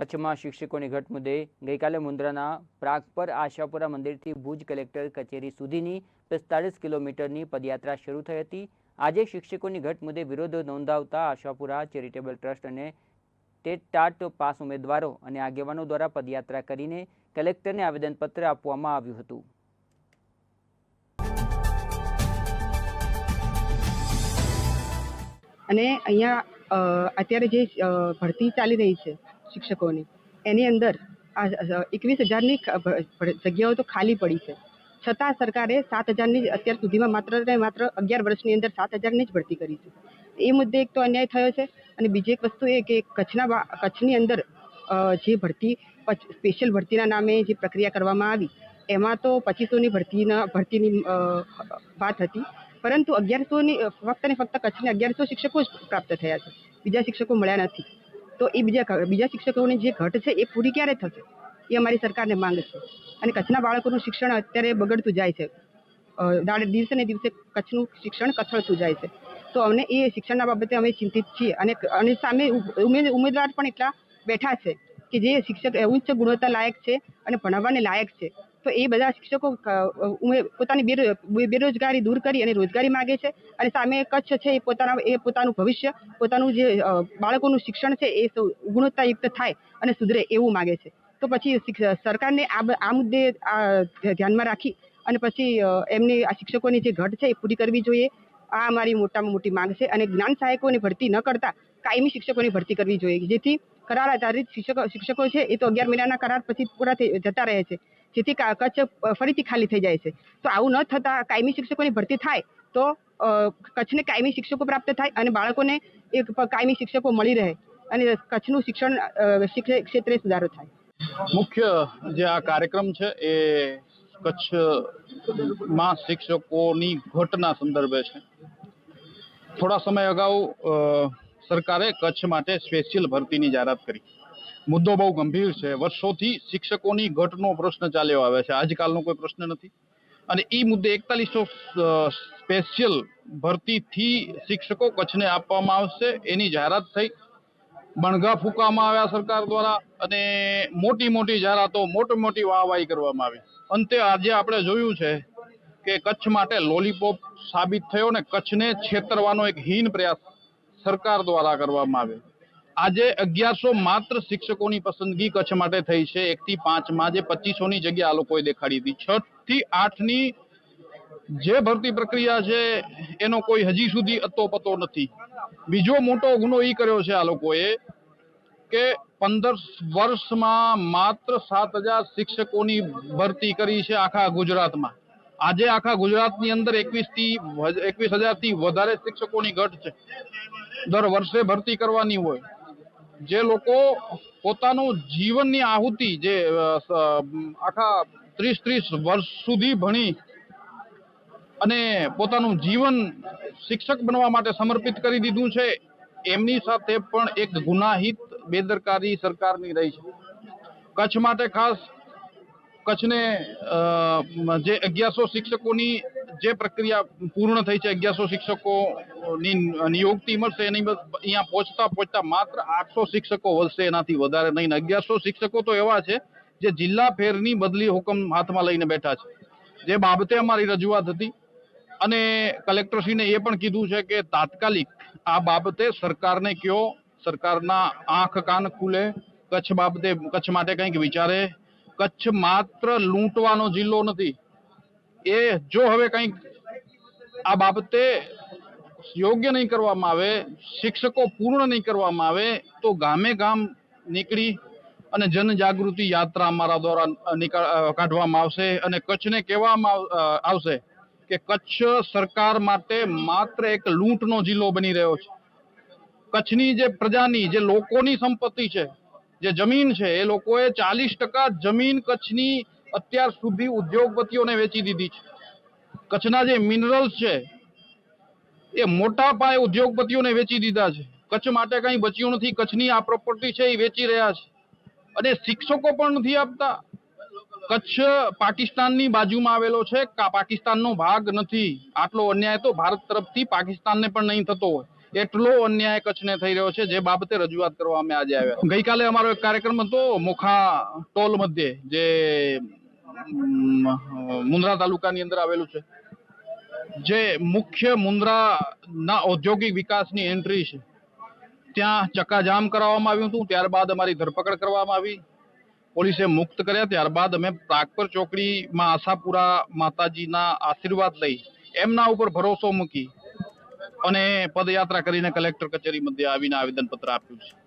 કચ્છમાં શિક્ષકોની ઘટ મુદ્દે ગઈકાલે મુન્દ્રાના પ્રાગપર આશાપુરા મંદિરથી ભુજ કલેક્ટર કચેરી સુધીની પિસ્તાળીસ કિલોમીટરની પદયાત્રા શરૂ થઈ હતી. આજે શિક્ષકોની ઘટ મુદ્દે વિરોધ નોંધાવતા આશાપુરા ચેરિટેબલ ટ્રસ્ટ અને ટેટ ટાટ પાસ ઉમેદવારો અને આગેવાનો દ્વારા પદયાત્રા કરીને કલેક્ટરને આવેદનપત્ર આપવામાં આવ્યું હતું. અને અહીંયા અત્યારે જે ભરતી ચાલી રહી છે શિક્ષકોની. એની અંદર એકવીસ હજારની જગ્યાઓ તો ખાલી પડી છે. છતાં સરકારે સાત હજારની અત્યાર સુધીમાં માત્ર ને માત્ર અગિયાર વર્ષની અંદર સાત હજારની જ ભરતી કરી છે. એ મુદ્દે એક તો અન્યાય થયો છે અને બીજી એક વસ્તુ એ કે કચ્છના કચ્છની અંદર જે ભરતી સ્પેશિયલ ભરતીના નામે જે પ્રક્રિયા કરવામાં આવી, એમાં તો પચીસોની ભરતીના, ભરતીની વાત હતી. પરંતુ અગિયારસોની, ફક્ત ને ફક્ત કચ્છને અગિયારસો શિક્ષકો જ પ્રાપ્ત થયા છે. બીજા શિક્ષકો મળ્યા નથી. તો એ બીજા બીજા શિક્ષકોની જે ઘટ છે એ પૂરી ક્યારે થશે? એ અમારી સરકારને માંગ છે. અને કચ્છના બાળકોનું શિક્ષણ અત્યારે બગડતું જાય છે. દાડે દિવસે ને દિવસે કચ્છનું શિક્ષણ કથળતું જાય છે. તો અમને એ શિક્ષણના બાબતે અમે ચિંતિત છીએ. અને અને સામે ઉમેદવાર પણ એટલા બેઠા છે કે જે શિક્ષક ઉચ્ચ ગુણવત્તા લાયક છે અને ભણાવવાને લાયક છે. તો એ બધા શિક્ષકો પોતાની બેરોજગારી દૂર કરી અને રોજગારી માગે છે અને સામે કચ્છ છે એ પોતાના, એ પોતાનું ભવિષ્ય, પોતાનું જે બાળકોનું શિક્ષણ છે એ ગુણવત્તાયુક્ત થાય અને સુધરે એવું માગે છે. તો પછી સરકારને આ આ મુદ્દે ધ્યાનમાં રાખી અને પછી એમની આ શિક્ષકોની જે ઘટ છે એ પૂરી કરવી જોઈએ. આ અમારી મોટામાં મોટી માંગ છે અને જ્ઞાન સહાયકોની ભરતી ન કરતા કાયમી શિક્ષકોની ભરતી કરવી જોઈએ. જેથી કરાર આધારિત શિક્ષકો શિક્ષકો છે એ તો અગિયાર મહિનાના કરાર પછી પૂરા જતા રહે છે. જેથી કચ્છ ફરીથી ખાલી થઈ જાય છે. તો આવું ન થતાં કાયમી શિક્ષકોની ભરતી થાય તો કચ્છને કાયમી શિક્ષકો પ્રાપ્ત થાય અને બાળકોને એક કાયમી શિક્ષકો મળી રહે અને કચ્છનું શિક્ષણ ક્ષેત્રે સુધારો થાય. મુખ્ય જે આ કાર્યક્રમ છે એ કચ્છમાં શિક્ષકોની ઘટના સંદર્ભે છે. થોડા સમય અગાઉ સરકારે કચ્છ માટે સ્પેશિયલ ભરતીની જાહેરાત કરી. મુદ્દો બહુ ગંભીર છે. વર્ષોથી શિક્ષકોની ઘટનો પ્રશ્ન ચાલ્યો આવે છે. આજકાલનો કોઈ પ્રશ્ન નથી. અને એ મુદ્દે એકતાલીસો સ્પેશિયલ ભરતીથી શિક્ષકો કચ્છને આપવામાં આવશે. એની જાહેરાત થઈ. બણગા ફૂંકવામાં આવ્યા સરકાર દ્વારા અને મોટી મોટી જાહેરાતો, મોટી મોટી વાહવાહી કરવામાં આવી. અંતે આજે આપણે જોયું છે કે કચ્છ માટે લોલીપોપ સાબિત થયો ને કચ્છને છેતરવાનો એક હીન પ્રયાસ સરકાર દ્વારા કરવામાં આવ્યો. આજે અગિયારસો માત્ર શિક્ષકોની પસંદગી કચ્છ માટે થઈ છે. એક થી પાંચમાં જે પચીસોની જગ્યા આ લોકોએ દેખાડી હતી. છ થી આઠની જે ભરતી પ્રક્રિયા છે, એનો કોઈ હજી સુધી અતો પતો નથી. બીજો મોટો ગુનો એ કર્યો છે આ લોકોએ કે પંદર વર્ષમાં માત્ર સાત હજાર શિક્ષકોની ભરતી કરી છે આખા ગુજરાતમાં. આજે આખા ગુજરાતની અંદર એકવીસથી એકવીસ હજારથી વધારે શિક્ષકોની ઘટ છે. દર વર્ષે ભરતી કરવાની હોય. જે લોકો પોતાનું જીવનની આહુતિ જે આખા ત્રીસ ત્રીસ વર્ષ સુધી ભણી અને પોતાનું જીવન શિક્ષક બનવા માટે સમર્પિત કરી દીધું છે, એમની સાથે પણ એક ગુનાહિત બેદરકારી સરકારની રહી છે. કચ્છ માટે ખાસ, કચ્છને જે અગિયારસો શિક્ષકોની જે પ્રક્રિયા પૂર્ણ થઈ છે, અગિયારસો શિક્ષકોની નિયુક્તિ મળશે એની અહીંયા પહોંચતા પહોંચતા માત્ર આઠસો શિક્ષકો વધશે એનાથી વધારે નહીં. અગિયારસો શિક્ષકો તો એવા છે જે જિલ્લા ફેરની બદલી હુકમ હાથમાં લઈને બેઠા છે. જે બાબતે અમારી રજૂઆત હતી અને કલેક્ટરશ્રીને એ પણ કીધું છે કે તાત્કાલિક આ બાબતે સરકારને કયો, સરકારના આંખ કાન ખુલે, કચ્છ બાબતે, કચ્છ માટે કંઈક વિચારે. કચ્છ માત્ર લૂંટવાનો જિલ્લો નથી. એ જો હવે કંઈક આ બાબતે યોગ્ય નહીં કરવામાં આવે, શિક્ષકો પૂર્ણ નહીં કરવામાં આવે, તો ગામે ગામ નીકળી અને જનજાગૃતિ યાત્રા અમારા દ્વારા કાઢવામાં આવશે અને કચ્છને કહેવામાં આવશે કે કચ્છ સરકાર માટે માત્ર એક લૂંટનો જિલ્લો બની રહ્યો છે. કચ્છની જે પ્રજાની, જે લોકોની સંપત્તિ છે, જે જમીન છે, એ લોકોએ ચાલીસ ટકા જમીન કચ્છની અત્યાર સુધી ઉદ્યોગપતિઓને વેચી દીધી છે. કચ્છના જે મિનરલ્સ છે એ મોટા પાયે ઉદ્યોગપતિઓને વેચી દીધા છે. કચ્છ માટે કંઈ બચ્યું નથી. કચ્છની આ પ્રોપર્ટી છે એ વેચી રહ્યા છે. અને શિક્ષકો પણ નથી આપતા. કચ્છ પાકિસ્તાનની બાજુમાં આવેલો છે. પાકિસ્તાનનો ભાગ નથી. આટલો અન્યાય તો ભારત તરફથી પાકિસ્તાનને પણ નહીં થતો હોય. એટલો અન્યાય કચ્છને થઈ રહ્યો છે. જે બાબતે રજૂઆત કરવા અમે આજે આવ્યા. ગઈકાલે અમારો એક કાર્યક્રમ હતો મોખા ટોલ મધ્યે, જે મુન્દ્રા તાલુકાની અંદર આવેલું છે. જે મુખ્ય મુન્દ્રાના ઔદ્યોગિક વિકાસની એન્ટ્રી છે. ત્યાં ચક્કાજામ કરાવવામાં આવ્યું હતું. ત્યારબાદ અમારી ધરપકડ કરવામાં આવી. પોલીસે મુક્ત કર્યા. ત્યારબાદ અમે પ્રાગપર ચોકડીમાં આશાપુરા માતાજીના આશીર્વાદ લઈ એમના ઉપર ભરોસો મૂકી અને પદયાત્રા કરીને કલેક્ટર કચેરી મધ્યે આવીને આવેદનપત્ર આપ્યું છે.